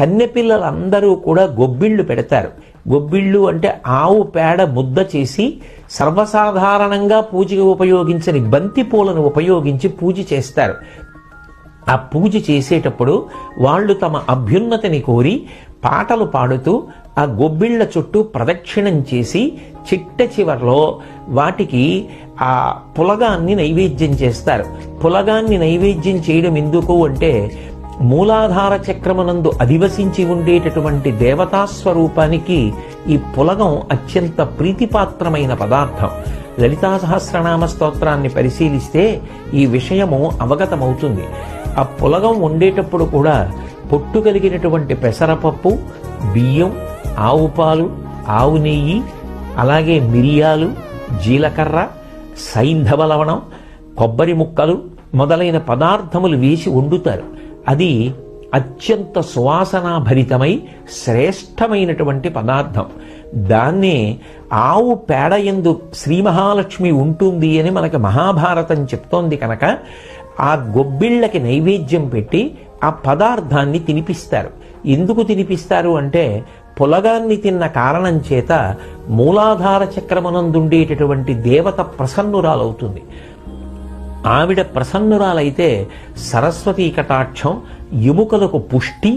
కన్నెపిల్లలందరూ కూడా గొబ్బిళ్ళు పెడతారు. గొబ్బిళ్ళు అంటే ఆవు పేడ ముద్ద చేసి సర్వసాధారణంగా పూజకు ఉపయోగించని బంతి పూలను ఉపయోగించి పూజ చేస్తారు. ఆ పూజ చేసేటప్పుడు వాళ్ళు తమ అభ్యున్నతిని కోరి పాటలు పాడుతూ ఆ గొబ్బిళ్ళ చుట్టూ ప్రదక్షిణం చేసి చిట్ట చివరిలో వాటికి ఆ పులగాన్ని నైవేద్యం చేస్తారు. పులగాన్ని నైవేద్యం చేయడం ఎందుకు అంటే మూలాధార చక్రమునందు అధివసించి ఉండేటటువంటి దేవతా స్వరూపానికి ఈ పులగం అత్యంత ప్రీతిపాత్రమైన పదార్థం. లలితా సహస్రనామ స్తోత్రాన్ని పరిశీలిస్తే ఈ విషయము అవగతమవుతుంది. ఆ పులగం వండేటప్పుడు కూడా పొట్టు కలిగినటువంటి పెసరపప్పు బియ్యం ఆవు పాలు ఆవు నెయ్యి అలాగే మిరియాలు జీలకర్ర సైంధవ లవణం కొబ్బరి ముక్కలు మొదలైన పదార్థములు వేసి వండుతారు. అది అత్యంత సువాసనాభరితమై శ్రేష్టమైనటువంటి పదార్థం. దాన్నే ఆవు పేడ ఎందు శ్రీ మహాలక్ష్మి ఉంటుంది అని మనకి మహాభారతం చెప్తోంది కనుక ఆ గొబ్బిళ్ళకి నైవేద్యం పెట్టి ఆ పదార్థాన్ని తినిపిస్తారు. ఎందుకు తినిపిస్తారు అంటే పులగాన్ని తిన్న కారణం చేత మూలాధార చక్రమనందుండేటటువంటి దేవత ప్రసన్నురాలవుతుంది. ఆవిడ ప్రసన్నురాలైతే సరస్వతీ కటాక్షం ఎముకలకు పుష్టి